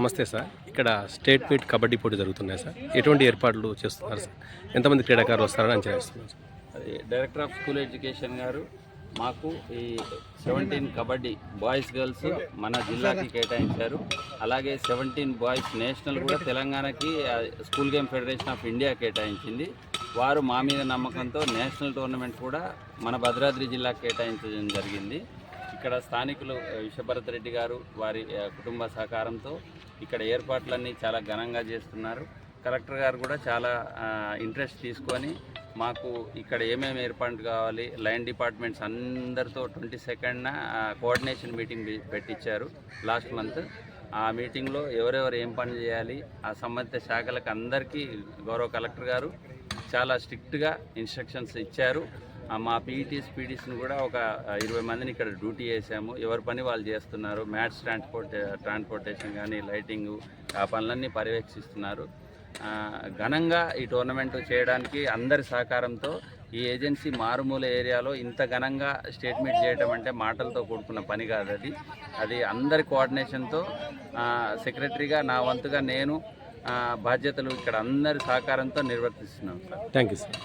నమస్తే సార్. ఇక్కడ state meet kabaddi పోటీ జరుగుతున్నాయి సార్. ఎటువంటి ఏర్పాట్లు చేస్తున్నారు సార్? ఎంతమంది క్రీడాకారులు వస్తారని అంచనా వేస్తున్నారు అది డైరెక్టర్ ఆఫ్ స్కూల్ ఎడ్యుకేషన్ గారు మాకు ఈ సెవెంటీన్ కబడ్డీ బాయ్స్ గర్ల్స్ మన జిల్లాకి కేటాయించారు. అలాగే సెవెంటీన్ బాయ్స్ నేషనల్ కూడా తెలంగాణకి school game federation of India కేటాయించింది. వారు మా మీద నమ్మకంతో నేషనల్ టోర్నమెంట్ కూడా మన భద్రాద్రి జిల్లాకు కేటాయించడం జరిగింది. ఇక్కడ స్థానికులు విశ్వభరత్ రెడ్డి గారు వారి కుటుంబ సహకారంతో ఇక్కడ ఏర్పాట్లన్నీ చాలా ఘనంగా చేస్తున్నారు. కలెక్టర్ గారు కూడా చాలా ఇంట్రెస్ట్ తీసుకొని మాకు ఇక్కడ ఏమేమి ఏర్పాటు కావాలి లైన్ డిపార్ట్మెంట్స్ అందరితో ట్వంటీ సెకండ్న కోఆర్డినేషన్ మీటింగ్ పెట్టించారు లాస్ట్ మంత్. ఆ మీటింగ్లో ఎవరెవరు ఏం పని చేయాలి ఆ సంబంధిత శాఖలకు అందరికీ గౌరవ కలెక్టర్ గారు చాలా స్ట్రిక్ట్గా ఇన్స్ట్రక్షన్స్ ఇచ్చారు. మా పీఈటీస్ పీటీస్ని కూడా ఒక ఇరవై మందిని ఇక్కడ డ్యూటీ చేసాము ఎవరి పని వాళ్ళు చేస్తున్నారు? మ్యాట్స్ ట్రాన్స్పోర్ట్ ట్రాన్స్పోర్టేషన్ కానీ లైటింగ్ ఆ పనులన్నీ పర్యవేక్షిస్తున్నారు. ఘనంగా ఈ టోర్నమెంట్ చేయడానికి అందరి సహకారంతో ఈ ఏజెన్సీ మారుమూల ఏరియాలో ఇంత ఘనంగా స్టేట్మెంట్ చేయడం అంటే మాటలతో కూడుకున్న పని కాదు అది. అది అందరి కోఆర్డినేషన్తో సెక్రటరీగా నా వంతుగా నేను బాధ్యతలు ఇక్కడ అందరి సహకారంతో నిర్వర్తిస్తున్నాం సార్. Thank you sir.